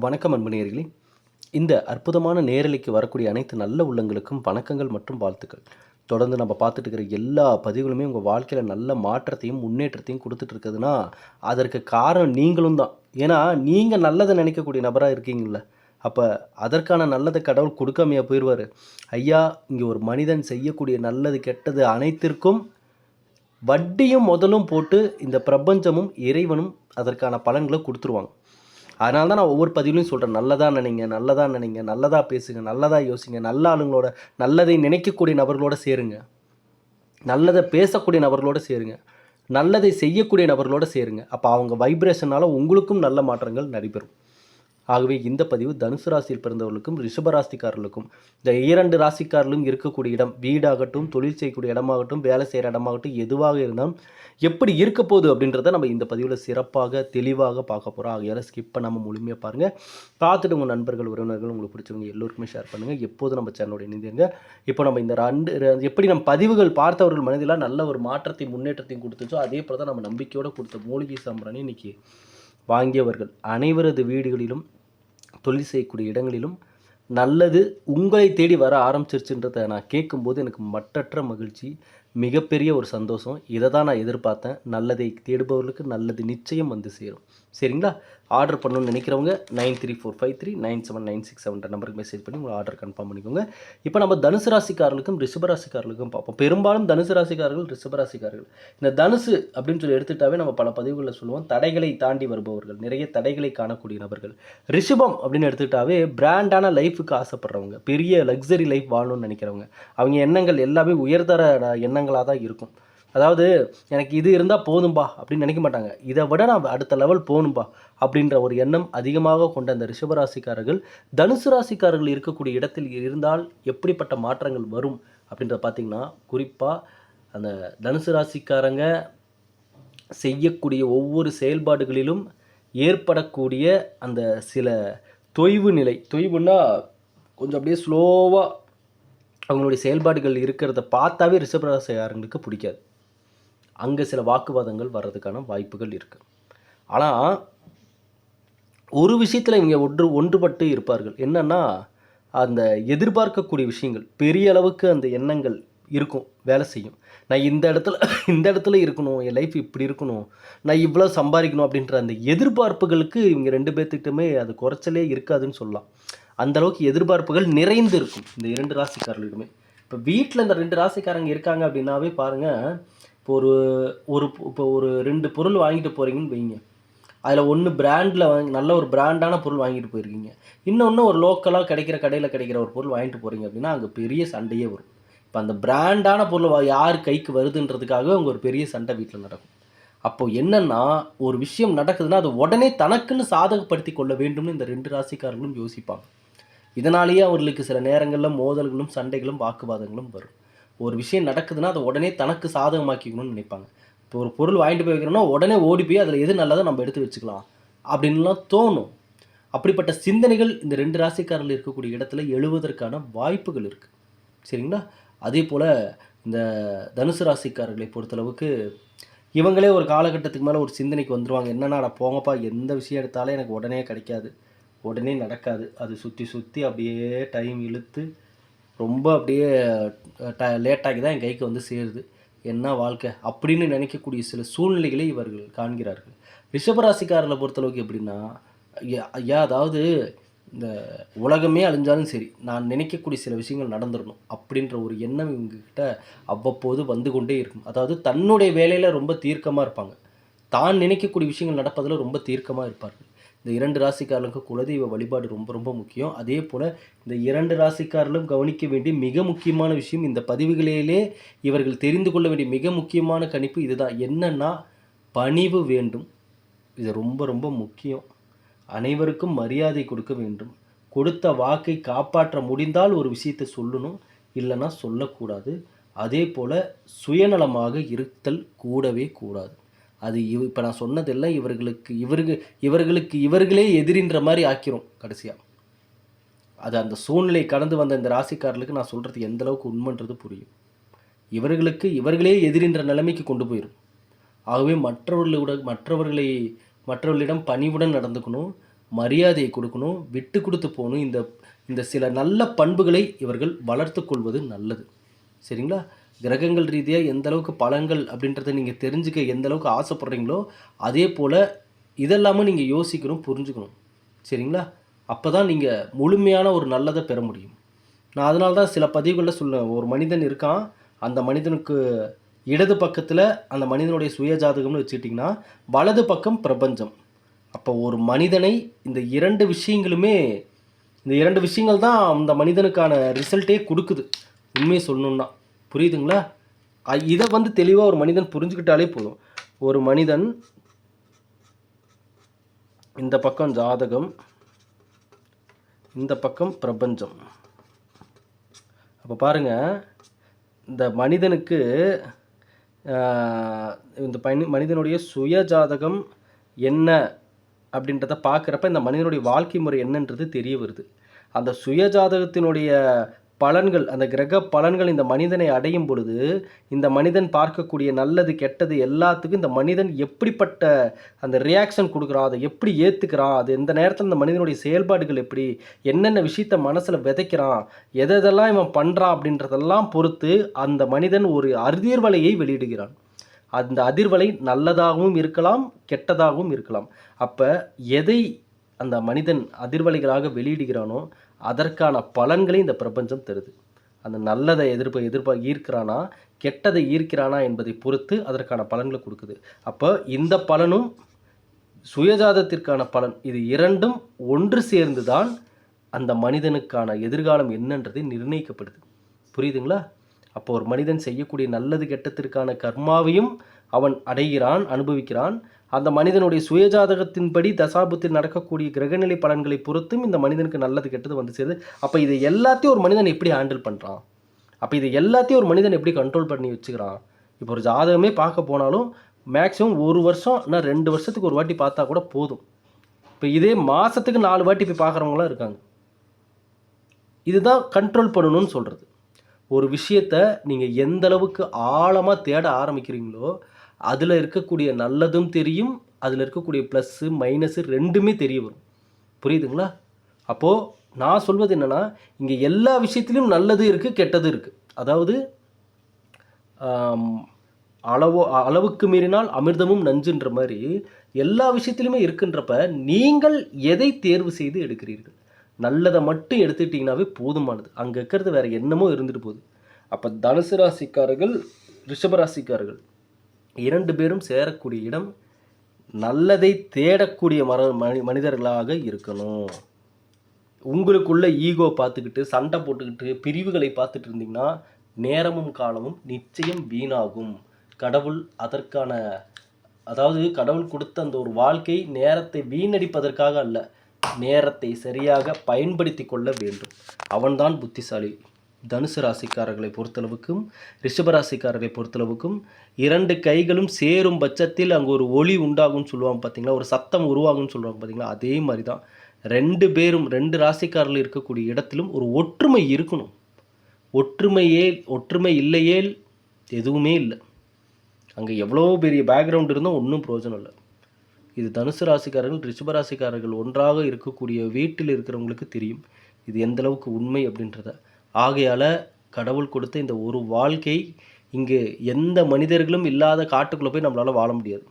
வணக்கம் அன்புநேயர்களே. இந்த அற்புதமான நேரலைக்கு வரக்கூடிய அனைத்து நல்ல உள்ளங்களுக்கும் வணக்கங்கள் மற்றும் வாழ்த்துக்கள். தொடர்ந்து நம்ம பார்த்துட்டு இருக்கிற எல்லா பதிவுகளுமே உங்கள் வாழ்க்கையில் நல்ல மாற்றத்தையும் முன்னேற்றத்தையும் கொடுத்துட்டு இருக்குதுன்னா அதற்கு காரணம் நீங்களும் தான். ஏன்னா நீங்கள் நல்லதை நினைக்கக்கூடிய நபராக இருக்கீங்கள அப்போ அதற்கான நல்லதை கடவுள் கொடுக்காமையாக போயிடுவார் ஐயா இங்கே ஒரு மனிதன் செய்யக்கூடிய நல்லது கெட்டது அனைத்திற்கும் வட்டியும் முதலும் போட்டு இந்த பிரபஞ்சமும் இறைவனும் அதற்கான பலன்களை கொடுத்துருவாங்க. அதனால தான் நான் ஒவ்வொரு பதிவுலையும் சொல்கிறேன் நல்லதாக நினைங்க நல்லதாக நினைங்க நல்லதாக பேசுங்க நல்லதாக யோசிங்க நல்ல ஆளுங்களோட நல்லதை நினைக்கக்கூடிய நபர்களோட சேருங்க. நல்லதை பேசக்கூடிய நபர்களோட சேருங்க. நல்லதை செய்யக்கூடிய நபர்களோட சேருங்க. அப்போ அவங்க வைப்ரேஷனால் உங்களுக்கும் நல்ல மாற்றங்கள் நடைபெறும். ஆகவே இந்த பதிவு தனுசு ராசியில் பிறந்தவர்களுக்கும் ரிஷபராசிக்காரர்களுக்கும் இந்த இரண்டு ராசிக்காரர்களும் இருக்கக்கூடிய இடம் வீடாகட்டும் தொழில் செய்யக்கூடிய இடமாகட்டும் வேலை செய்கிற இடமாகட்டும் எதுவாக இருந்தாலும் எப்படி இருக்க போகுது அப்படின்றத நம்ம இந்த பதிவில் சிறப்பாக தெளிவாக பார்க்க போகிறோம் ஆகையால் ஸ்கிப் பண்ணாமல் முழுமையாக பாருங்கள் பார்த்துட்டு உங்கள் நண்பர்கள் உறவினர்கள் உங்களுக்கு பிடிச்சவங்க எல்லோருக்குமே ஷேர் பண்ணுங்கள் எப்போதும் நம்ம சேனலோட இணைந்திருங்க. இப்போ நம்ம இந்த ரெண்டு எப்படி நம்ம பதிவுகள் பார்த்தவர்கள் மனதிலாம் நல்ல ஒரு மாற்றத்தையும் முன்னேற்றத்தையும் கொடுத்துச்சோ அதே போல் தான் நம்ம நம்பிக்கையோடு கொடுத்த மூலிகை சாம்பிராணி இன்னைக்கு வாங்கியவர்கள். அனைவரது வீடுகளிலும் தொழில் செய்யக்கூடிய இடங்களிலும் நல்லது உங்களை தேடி வர ஆரம்பிச்சிருச்சுன்றதை நான் கேட்கும்போது எனக்கு மட்டற்ற மகிழ்ச்சி மிகப்பெரிய ஒரு சந்தோஷம். இதை தான் நான் எதிர்பார்த்தேன். நல்லதை தேடுபவர்களுக்கு நல்லது நிச்சயம் வந்து சேரும். சரிங்களா? ஆர்டர் பண்ணணும்னு நினைக்கிறவங்க nine three four five three nine seven nine six seven நம்பருக்கு மெசேஜ் பண்ணி உங்கள் ஆர்டர் கன்ஃபார்ம் பண்ணிக்கோங்க. இப்போ நம்ம தனுசு ராசிக்காரர்களுக்கும் ரிஷபராசிக்காரர்களுக்கும் பார்ப்போம். பெரும்பாலும் தனுசு ராசிக்காரர்கள் ரிஷபராசிக்காரர்கள் இந்த தனுசு அப்படின்னு சொல்லி எடுத்துட்டாவே நம்ம பல பதிவுகளில் சொல்லுவோம். தடைகளை தாண்டி வருபவர்கள் நிறைய தடைகளை காணக்கூடிய நபர்கள். ரிஷபம் அப்படின்னு எடுத்துக்கிட்டாவே பிராண்டான லைஃபுக்கு ஆசைப்படுறவங்க பெரிய லக்ஸரி லைஃப் வாழணும்னு நினைக்கிறவங்க. அவங்க எண்ணங்கள் எல்லாமே உயர்தர எண்ணங்களாக தான் இருக்கும். அதாவது எனக்கு இது இருந்தால் போதும்பா அப்படின்னு நினைக்க மாட்டாங்க. இதை விட நான் அடுத்த லெவல் போகணும்பா அப்படின்ற ஒரு எண்ணம் அதிகமாக கொண்ட அந்த ரிஷபராசிக்காரர்கள் தனுசு ராசிக்காரர்கள் இருக்கக்கூடிய இடத்தில் இருந்தால் எப்படிப்பட்ட மாற்றங்கள் வரும் அப்படின்றத பார்த்தீங்கன்னா குறிப்பாக அந்த தனுசு ராசிக்காரங்க செய்யக்கூடிய ஒவ்வொரு செயல்பாடுகளிலும் ஏற்படக்கூடிய அந்த சில தொய்வு நிலை. தொய்வுன்னா கொஞ்சம் அப்படியே ஸ்லோவாக அவங்களுடைய செயல்பாடுகள் இருக்கிறத பார்த்தாவே ரிஷபராசிக்காரங்களுக்கு பிடிக்காது. அங்கே சில வாக்குவாதங்கள் வர்றதுக்கான வாய்ப்புகள் இருக்குது ஆனால் ஒரு விஷயத்தில் இவங்க ஒன்று ஒன்றுபட்டு இருப்பார்கள். என்னென்னா அந்த எதிர்பார்க்கக்கூடிய விஷயங்கள் பெரிய அளவுக்கு அந்த எண்ணங்கள் இருக்கும் வேலை செய்யும். நான் இந்த இடத்துல இந்த இடத்துல இருக்கணும் என் லைஃப் இப்படி இருக்கணும் நான் இவ்வளோ சம்பாதிக்கணும் அப்படின்ற அந்த எதிர்பார்ப்புகளுக்கு இவங்க ரெண்டு பேர்த்துக்கிட்டுமே அது குறைச்சலே இருக்காதுன்னு சொல்லலாம். அந்த அளவுக்கு எதிர்பார்ப்புகள் நிறைந்து இருக்கும் இந்த இரண்டு ராசிக்காரர்களுக்குமே இப்போ வீட்டில் இந்த ரெண்டு ராசிக்காரங்க இருக்காங்க அப்படின்னாவே பாருங்கள் இப்போ ஒரு ஒரு இப்போ ஒரு ரெண்டு பொருள் வாங்கிட்டு போகிறீங்கன்னு வைங்க. அதில் ஒன்று பிராண்டில் வாங்கி நல்ல ஒரு பிராண்டான பொருள் வாங்கிட்டு போயிருக்கீங்க. இன்னொன்று ஒரு லோக்கலாக கிடைக்கிற கடையில் கிடைக்கிற ஒரு பொருள் வாங்கிட்டு போகிறீங்க அப்படின்னா அங்கே பெரிய சண்டையே வரும். இப்போ அந்த பிராண்டான பொருள் வா- யார் கைக்கு வருதுன்றதுக்காக அங்கே ஒரு பெரிய சண்டை வீட்டில் நடக்கும். அப்போ என்னென்னா ஒரு விஷயம் நடக்குதுன்னா அது உடனே தனக்குன்னு சாதகப்படுத்தி கொள்ள வேண்டும்னு இந்த ரெண்டு ராசிக்காரர்களும் யோசிப்பாங்க. இதனாலேயே அவர்களுக்கு சில நேரங்களில் மோதல்களும் சண்டைகளும் வாக்குவாதங்களும் வரும். ஒரு விஷயம் நடக்குதுன்னா அதை உடனே தனக்கு சாதகமாக்கிக்கணும்னு நினைப்பாங்க. இப்போ ஒரு பொருள் வாங்கிட்டு போய் வைக்கிறோம்னா உடனே ஓடி போய் அதில் எது நல்லதோ நம்ம எடுத்து வச்சுக்கலாம் அப்படின்லாம் தோணும். அப்படிப்பட்ட சிந்தனைகள் இந்த ரெண்டு ராசிக்காரர்கள் இருக்கக்கூடிய இடத்துல எழுவதற்கான வாய்ப்புகள் இருக்குது சரிங்களா? அதே போல் இந்த தனுசு ராசிக்காரர்களை பொறுத்தளவுக்கு இவங்களே ஒரு காலகட்டத்துக்கு மேலே ஒரு சிந்தனைக்கு வந்துருவாங்க. என்னன்னா அட போங்கப்பா எந்த விஷயம் எடுத்தாலும் எனக்கு உடனே கிடைக்காது. உடனே நடக்காது. அது சுற்றி சுற்றி அப்படியே டைம் இழுத்து ரொம்ப அப்படியே ட லேட்டாகி தான் என் கைக்கு வந்து சேருது. என்ன வாழ்க்கை? அப்படின்னு நினைக்கக்கூடிய சில சூழ்நிலைகளை இவர்கள் காண்கிறார்கள். ரிஷபராசிக்காரர்களை பொறுத்தளவுக்கு எப்படின்னா ஐயா ஐயா அதாவது இந்த உலகமே அழிஞ்சாலும் சரி நான் நினைக்கக்கூடிய சில விஷயங்கள் நடந்துடணும் அப்படின்ற ஒரு எண்ணம் இவங்ககிட்ட அவ்வப்போது வந்து கொண்டே இருக்கும். அதாவது தன்னுடைய வேலையில் ரொம்ப தீர்க்கமாக இருப்பாங்க. தான் நினைக்கக்கூடிய விஷயங்கள் நடப்பதில் ரொம்ப தீர்க்கமாக இருப்பார்கள். இந்த இரண்டு ராசிக்காரர்களுக்கு குலதெய்வ வழிபாடு ரொம்ப ரொம்ப முக்கியம். அதே போல் இந்த இரண்டு ராசிக்காரர்களும் கவனிக்க வேண்டிய மிக முக்கியமான விஷயம் இந்த பதிவுகளிலே இவர்கள் தெரிந்து கொள்ள வேண்டிய மிக முக்கியமான கணிப்பு இதுதான். என்னன்னா பணிவு வேண்டும். இது ரொம்ப ரொம்ப முக்கியம். அனைவருக்கும் மரியாதை கொடுக்க வேண்டும். கொடுத்த வாக்கை காப்பாற்ற முடிந்தால் ஒரு விஷயத்தை சொல்லணும். இல்லைன்னா சொல்லக்கூடாது. அதே போல் சுயநலமாக இருத்தல் கூடவே கூடாது. அது இவ் இப்போ நான் சொன்னதெல்லாம் இவர்களுக்கு இவர்கள் இவர்களுக்கு இவர்களே எதிரின்ற மாதிரி ஆக்கிரும் கடைசியாக அது அந்த சூழ்நிலை கடந்து வந்த இந்த ராசிக்காரர்களுக்கு நான் சொல்கிறது எந்த அளவுக்கு உண்மைன்றது புரியும். இவர்களுக்கு இவர்களே எதிரின்ற நிலைமைக்கு கொண்டு போயிடும் ஆகவே மற்றவர்களோட மற்றவர்களை மற்றவர்களிடம் பணிவுடன் நடந்துக்கணும் மரியாதையை கொடுக்கணும் விட்டு கொடுத்து போகணும். இந்த இந்த சில நல்ல பண்புகளை இவர்கள் வளர்த்து கொள்வது நல்லது. சரிங்களா? கிரகங்கள் ரீதியாக எந்த அளவுக்கு பலன்கள் அப்படின்றத நீங்கள் தெரிஞ்சுக்க எந்த அளவுக்கு ஆசைப்படுறீங்களோ அதே போல் இதெல்லாமே நீங்கள் யோசிக்கணும் புரிஞ்சுக்கணும். சரிங்களா? அப்போ தான் நீங்கள் முழுமையான ஒரு நல்லதை பெற முடியும். நான் அதனால தான் சில பதிவுகளில் சொல்லுவேன் ஒரு மனிதன் இருக்கான் அந்த மனிதனுக்கு இடது பக்கத்தில் அந்த மனிதனுடைய சுயஜாதகம்னு வச்சுக்கிட்டிங்கன்னா வலது பக்கம் பிரபஞ்சம். அப்போ ஒரு மனிதனை இந்த இரண்டு விஷயங்களுமே இந்த இரண்டு விஷயங்கள் தான் அந்த மனிதனுக்கான ரிசல்ட்டே கொடுக்குது. உண்மையை சொல்லணுன்னா புரியுதுங்களா? இதை வந்து தெளிவாக ஒரு மனிதன் புரிஞ்சுக்கிட்டாலே போதும். ஒரு மனிதன் இந்த பக்கம் ஜாதகம் இந்த பக்கம் பிரபஞ்சம். அப்போ பாருங்க இந்த மனிதனுக்கு இந்த பனி மனிதனுடைய சுய ஜாதகம் என்ன அப்படின்றத பார்க்குறப்ப இந்த மனிதனுடைய வாழ்க்கை முறை என்னன்றது தெரிய வருது. அந்த சுய ஜாதகத்தினுடைய பலன்கள் அந்த கிரக பலன்கள் இந்த மனிதனை அடையும் பொழுது இந்த மனிதன் பார்க்கக்கூடிய நல்லது கெட்டது எல்லாத்துக்கும் இந்த மனிதன் எப்படிப்பட்ட அந்த ரியாக்ஷன் கொடுக்குறான் அதை எப்படி ஏற்றுக்கிறான் அது எந்த நேரத்தில் இந்த மனிதனுடைய செயல்பாடுகள் எப்படி என்னென்ன விஷயத்த மனசில் விதைக்கிறான் எதை எதெல்லாம் இவன் பண்ணுறான் அப்படின்றதெல்லாம் பொறுத்து அந்த மனிதன் ஒரு அதிர்வலையை வெளியிடுகிறான். அந்த அதிர்வலை நல்லதாகவும் இருக்கலாம் கெட்டதாகவும் இருக்கலாம். அப்போ எதை அந்த மனிதன் அதிர்வலைகளாக வெளியிடுகிறானோ அதற்கான பலன்களை இந்த பிரபஞ்சம் தருது. அந்த நல்லதை எதிர்ப்பு எதிர்ப்பா ஈர்க்கிறானா? கெட்டதை ஈர்க்கிறானா என்பதை பொறுத்து அதற்கான பலன்களை கொடுக்குது. அப்போ இந்த பலனும் சுயஜாதத்திற்கான பலன். இது இரண்டும் ஒன்று சேர்ந்து தான் அந்த மனிதனுக்கான எதிர்காலம் என்னன்றது நிர்ணயிக்கப்படுது. புரியுதுங்களா? அப்போ ஒரு மனிதன் செய்யக்கூடிய நல்லது கெட்டத்திற்கான கர்மாவையும் அவன் அடைகிறான் அனுபவிக்கிறான். அந்த மனிதனுடைய சுயஜாதகத்தின்படி தசாபத்தில் நடக்கக்கூடிய கிரகநிலை பலன்களை பொறுத்தும் இந்த மனிதனுக்கு நல்லது கெட்டது வந்து சேருது. அப்போ இது எல்லாத்தையும் ஒரு மனிதன் எப்படி ஹேண்டில் பண்ணுறான் அப்போ இது எல்லாத்தையும் ஒரு மனிதன் எப்படி கண்ட்ரோல் பண்ணி வச்சுக்கிறான்? இப்போ ஒரு ஜாதகமே பார்க்க போனாலும் மேக்ஸிமம் ஒரு வருஷம் நான் ரெண்டு வருஷத்துக்கு ஒரு வாட்டி பார்த்தா கூட போதும். இப்போ இதே மாதத்துக்கு நாலு வாட்டி போய் பார்க்குறவங்களாம் இருக்காங்க. இதுதான் கண்ட்ரோல் பண்ணணும்னு சொல்கிறது ஒரு விஷயத்த நீங்கள் எந்த அளவுக்கு ஆழமாக தேட ஆரம்பிக்கிறீங்களோ அதில் இருக்கக்கூடிய நல்லதும் தெரியும் அதில் இருக்கக்கூடிய ப்ளஸ்ஸு மைனஸு ரெண்டுமே தெரிய வரும். புரியுதுங்களா? அப்போது நான் சொல்வது என்னென்னா இங்கே எல்லா விஷயத்துலையும் நல்லது இருக்குது கெட்டது இருக்குது அதாவது அளவு அளவுக்கு மீறினால் அமிர்தமும் நஞ்சுன்ற மாதிரி எல்லா விஷயத்துலையுமே இருக்குன்றப்ப நீங்கள் எதை தேர்வு செய்து எடுக்கிறீர்கள்? நல்லதை மட்டும் எடுத்துக்கிட்டிங்கனாவே போதுமானது. அங்கே இருக்கிறது வேறு என்னமோ இருந்துட்டு போகுது. அப்போ தனுசு ராசிக்காரர்கள் ரிஷபராசிக்காரர்கள் இரண்டு பேரும் சேரக்கூடிய இடம் நல்லதை தேடக்கூடிய மர மனி மனிதர்களாக இருக்கணும். உங்களுக்குள்ள ஈகோ பார்த்துக்கிட்டு சண்டை போட்டுக்கிட்டு பிரிவுகளை பார்த்துட்டு இருந்தீங்கன்னா நேரமும் காலமும் நிச்சயம் வீணாகும். கடவுள் அதற்கான அதாவது கடவுள் கொடுத்த அந்த ஒரு வாழ்க்கை நேரத்தை வீணடிப்பதற்காக அல்ல நேரத்தை சரியாக பயன்படுத்தி கொள்ள வேண்டும். அவன்தான் புத்திசாலி. தனுசு ராசிக்காரர்களை பொறுத்தளவுக்கும் ரிஷபராசிக்காரர்களை பொறுத்தளவுக்கும் இரண்டு கைகளும் சேரும் பட்சத்தில் அங்கே ஒரு ஒளி உண்டாகும்னு சொல்லுவாங்க பார்த்தீங்களா ஒரு சத்தம் உருவாகும்னு சொல்லுவாங்க பார்த்தீங்களா அதே மாதிரி தான் ரெண்டு பேரும் ரெண்டு ராசிக்காரர்கள் இருக்கக்கூடிய இடத்திலும் ஒரு ஒற்றுமை இருக்கணும். ஒற்றுமையே ஒற்றுமை இல்லையேல் எதுவுமே இல்லை. அங்கே எவ்வளோ பெரிய பேக்ரவுண்ட் இருந்தால் ஒன்றும் பிரயோஜனம் இல்லை. இது தனுசு ராசிக்காரர்கள் ரிஷபராசிக்காரர்கள் ஒன்றாக இருக்கக்கூடிய வீட்டில் இருக்கிறவங்களுக்கு தெரியும். இது எந்தளவுக்கு உண்மை அப்படின்றத. ஆகையால் கடவுள் கொடுத்த இந்த ஒரு வாழ்க்கை இங்கே எந்த மனிதர்களும் இல்லாத காட்டுக்குள்ளே போய் நம்மளால் வாழ முடியாது.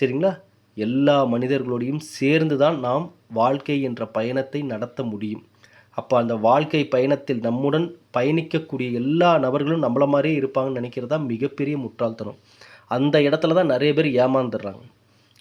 சரிங்களா? எல்லா மனிதர்களோடையும் சேர்ந்து தான் நாம் வாழ்க்கை என்ற பயணத்தை நடத்த முடியும். அப்போ அந்த வாழ்க்கை பயணத்தில் நம்முடன் பயணிக்கக்கூடிய எல்லா நபர்களும் நம்மள மாதிரியே இருப்பாங்கன்னு நினைக்கிறது தான் மிகப்பெரிய முட்டாள்தனம். அந்த இடத்துல தான் நிறைய பேர் ஏமாந்துடுறாங்க.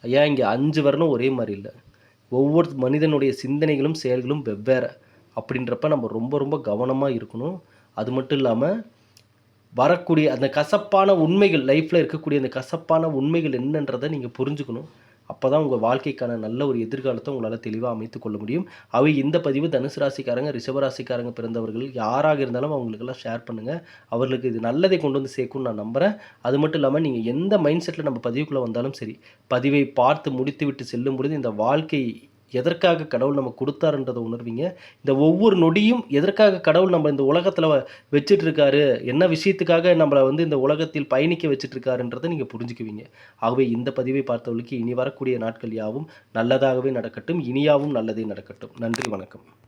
ஐயா இங்கே அஞ்சு வரணும் ஒரே மாதிரி இல்லை. ஒவ்வொரு மனிதனுடைய சிந்தனைகளும் செயல்களும் வெவ்வேறு. அப்படின்றப்ப நம்ம ரொம்ப ரொம்ப கவனமாக இருக்கணும். அது மட்டும் இல்லாமல் வரக்கூடிய அந்த கசப்பான உண்மைகள் லைஃப்பில் இருக்கக்கூடிய அந்த கசப்பான உண்மைகள் என்னன்றதை நீங்கள் புரிஞ்சுக்கணும். அப்போ தான் உங்கள் வாழ்க்கைக்கான நல்ல ஒரு எதிர்காலத்தை உங்களால் தெளிவாக அமைத்து கொள்ள முடியும். அவை இந்த பதிவு தனுசு ராசிக்காரங்க ரிஷபராசிக்காரங்க பிறந்தவர்கள் யாராக இருந்தாலும் அவங்களுக்கெல்லாம் ஷேர் பண்ணுங்கள் அவர்களுக்கு இது நல்லதை கொண்டு வந்து சேர்க்கும்னு நான் நம்புகிறேன் அது மட்டும் இல்லாமல் நீங்கள் எந்த மைண்ட் செட்டில் நம்ம பதிவுக்குள்ளே வந்தாலும் சரி பதிவை பார்த்து முடித்து விட்டு செல்லும் பொழுது இந்த வாழ்க்கை எதற்காக கடவுள் நம்ம கொடுத்தாருன்றதை உணர்வீங்க? இந்த ஒவ்வொரு நொடியும் எதற்காக கடவுள் நம்ம இந்த உலகத்தில் வச்சிட்ருக்காரு? என்ன விஷயத்துக்காக நம்மளை வந்து இந்த உலகத்தில் பயணிக்க வச்சிட்ருக்காருன்றதை நீங்கள் புரிஞ்சுக்குவீங்க. ஆகவே இந்த பதிவை பார்த்தவர்களுக்கு இனி வரக்கூடிய நாட்கள் யாவும் நல்லதாகவே நடக்கட்டும் இனியாவும் நல்லதே நடக்கட்டும். நன்றி வணக்கம்.